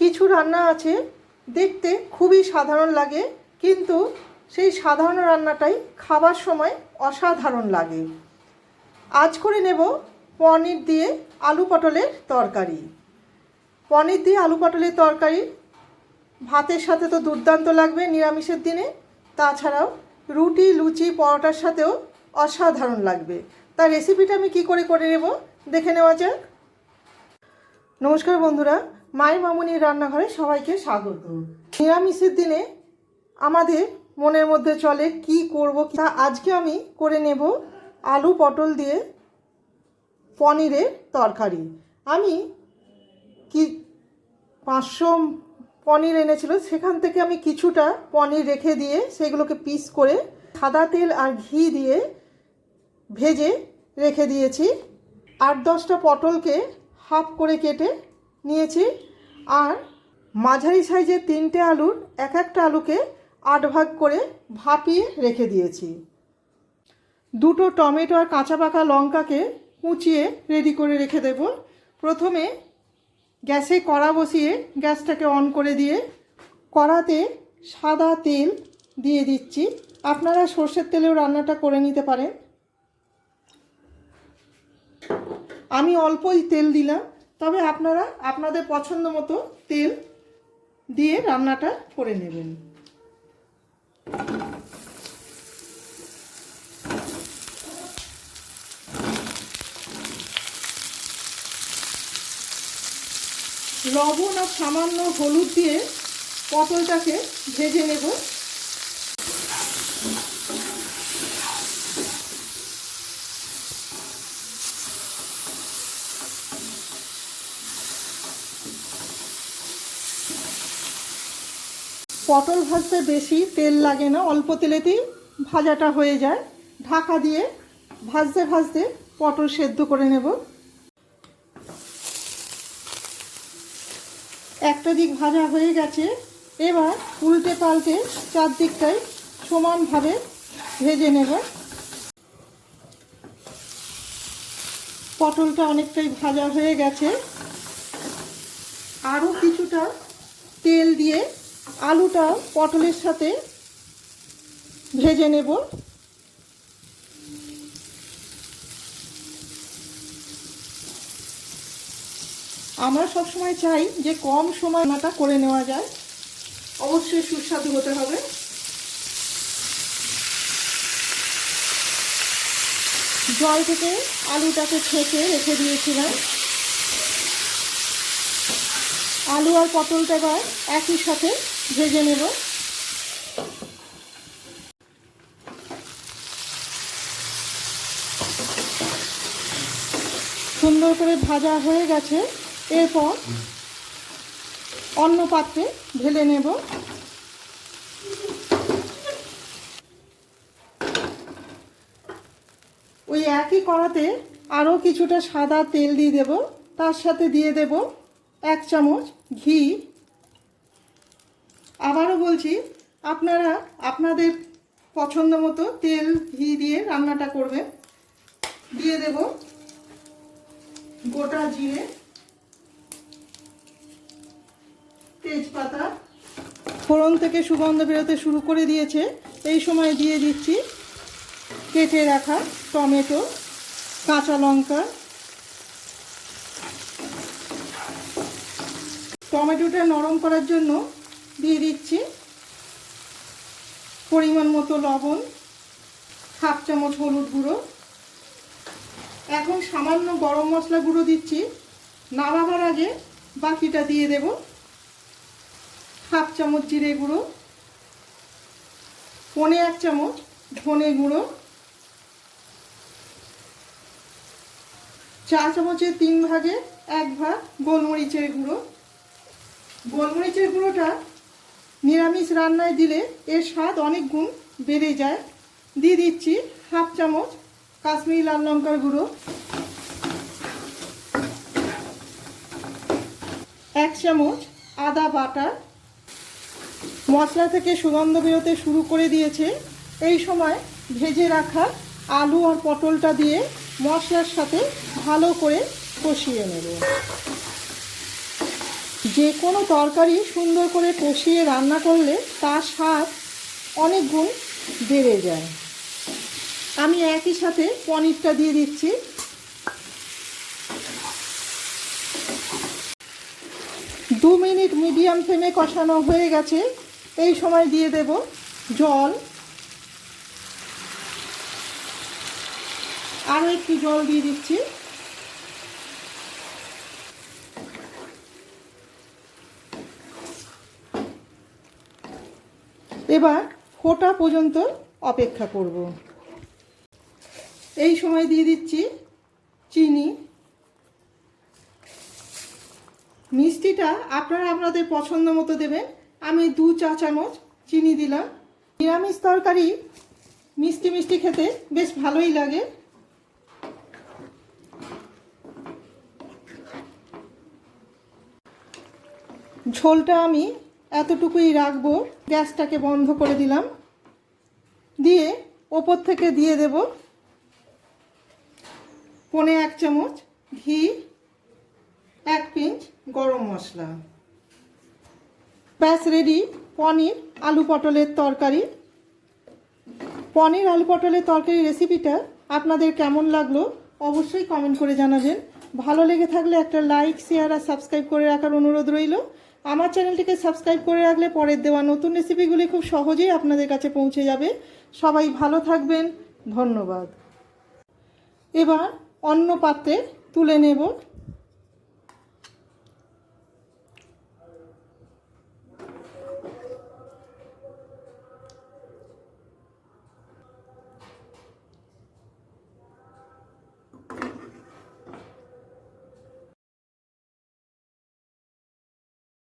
কিছু রান্না আছে, দেখতে খুবই সাধারণ লাগে, কিন্তু সেই সাধারণ রান্নাটাই খাবার সময় অসাধারণ লাগে। আজ করে নেব পনির দিয়ে আলু পটলের তরকারি। পনির দিয়ে আলু পটলের তরকারি ভাতের সাথে তো দুর্দান্ত লাগবে নিরামিষের দিনে, তাছাড়াও রুটি, লুচি, পরোটার সাথেও অসাধারণ লাগবে। তার রেসিপিটা আমি কি করে করে নেব, দেখে নেওয়া যাক। নমস্কার বন্ধুরা মায়ের মামুনির রান্নাঘরে সবাইকে স্বাগত। নিরামিষের দিনে আমাদের মনের মধ্যে চলে কি করব তা আজকে আমি করে নেব আলু পটল দিয়ে পনিরের তরকারি। আমি কি পাঁচশো পনির এনেছিল, সেখান থেকে আমি কিছুটা পনির রেখে দিয়ে সেগুলোকে পিস করে সাদা তেল আর ঘি দিয়ে ভেজে রেখে দিয়েছি। আট দশটা পটলকে হাফ করে কেটে নিয়েছি। আর মাঝারি সাইজের তিনটে আলুর এক একটা আলুকে আট ভাগ করে ভাপিয়ে রেখে দিয়েছি। দুটো টমেটো আর কাঁচা পাকা লঙ্কাকে কুচিয়ে রেডি করে রেখে দেব। প্রথমে গ্যাসে কড়া বসিয়ে গ্যাসটাকে অন করে দিয়ে কড়াতে সাদা তেল দিয়ে দিচ্ছি। আপনারা সর্ষের তেলেও রান্নাটা করে নিতে পারেন। আমি অল্পই তেল দিলাম। তবে আপনারা আপনাদের পছন্দ মতো তেল দিয়ে রান্নাটা করে নেবেন। লবণ আর সামান্য হলুদ দিয়ে পটলটাকে ভেজে নেব। পটল ভাজতে বেশি তেল লাগে না, অল্প তেলেতেই ভাজাটা হয়ে যায়। ঢাকা দিয়ে ভাজতে ভাজতে পটল সেদ্ধ করে নেব। একটা দিক ভাজা হয়ে গেছে, এবার উল্টে পাল্টে চারদিকটাই সমানভাবে ভেজে নেব। পটলটা অনেকটাই ভাজা হয়ে গেছে। আরও কিছুটা তেল দিয়ে আলুটা পটলের সাথে ভেজে নেব। আমরা সবসময় চাই যে কম সময় রান্নাটা করে নেওয়া যায়। অবশ্যই সুস্বাদু হতে হবে। জল থেকে আলুটাকে ছেঁকে রেখে দিয়েছিলাম। আলু আর পটলটা এবার একই সাথে ভেজে নেব। সুন্দর করে ভাজা হয়ে গেছে। এরপর অন্য পাত্রে ঢেলে নেব। ওই একই কড়াতে আরও কিছুটা সাদা তেল দিয়ে দেব। তার সাথে দিয়ে দেব এক চামচ ঘি। আবারও বলছি, আপনারা আপনাদের পছন্দ মতো তেল, ঘি দিয়ে রান্নাটা করবেন। দিয়ে দেব গোটা জিরে, তেজপাতা। ফোড়ন থেকে সুগন্ধ বেরোতে শুরু করে দিয়েছে। এই সময় দিয়ে দিচ্ছি কেটে রাখা টমেটো, কাঁচা লঙ্কা। টমেটোটা নরম করার জন্য দিয়ে দিচ্ছি। পরিমাণ মতো লবণ, হাফ চামচ হলুদ গুঁড়ো। এখন সামান্য গরম মশলা গুঁড়ো দিচ্ছি। নামাবার আগে বাকিটা দিয়ে দেব। হাফ চামচ জিরে গুঁড়ো, পনে এক চামচ ধনে গুঁড়ো, চা চামচের তিন ভাগে এক ভাগ গোলমরিচের গুঁড়ো। গোলমরিচের গুঁড়োটা নিরামিষ রান্নায় দিলে এর স্বাদ অনেক গুণ বেড়ে যায়। দিয়ে দিচ্ছি হাফ চামচ কাশ্মীরি লাল লঙ্কার গুঁড়ো। এক চামচ আদা বাটা মশলা থেকে সুগন্ধ বেরোতে শুরু করে দিয়েছে। এই সময় ভেজে রাখা আলু আর পটলটা দিয়ে মশলার সাথে ভালো করে কষিয়ে নেব। যে কোনো তরকারি সুন্দর করে কষিয়ে রান্না করলে তার স্বাদ অনেক গুণ বেড়ে যায়। আমি একই সাথে পনিরটা দিয়ে দিচ্ছি। দু মিনিট মিডিয়াম ফ্লেমে কষানো হয়ে গেছে। এই সময় দিয়ে দেব জল। আরও একটু জল দিয়ে দিচ্ছি। এবার ফোটা পর্যন্ত অপেক্ষা করব। এই সময় দিয়ে দিচ্ছি চিনি। মিষ্টিটা আপনারা আপনাদের পছন্দ মতো দেবেন। আমি দু চা চামচ চিনি দিলাম। নিরামিষ তরকারি মিষ্টি মিষ্টি খেতে বেশ ভালোই লাগে। ঝোলটা আমি এতটুকুই রাখব। গ্যাসটাকে বন্ধ করে দিলাম। দিয়ে ওপর থেকে দিয়ে দেব পনে এক চামচ ঘি, এক পিঞ্চ গরম মশলা। ব্যাস রেডি পনির, আলু পটলের তরকারি। পনির, আলু পটলের তরকারি রেসিপিটা আপনাদের কেমন লাগল অবশ্যই কমেন্ট করে জানাবেন। ভালো লেগে থাকলে একটা লাইক শেয়ার আর সাবস্ক্রাইব করে রাখার অনুরোধ রইল। আমার চ্যানেলটিকে সাবস্ক্রাইব করে রাখলে পরের দেওয়া নতুন রেসিপিগুলি খুব সহজেই আপনাদের কাছে পৌঁছে যাবে। সবাই ভালো থাকবেন। ধন্যবাদ। এবার অন্য পাত্রে তুলে নেব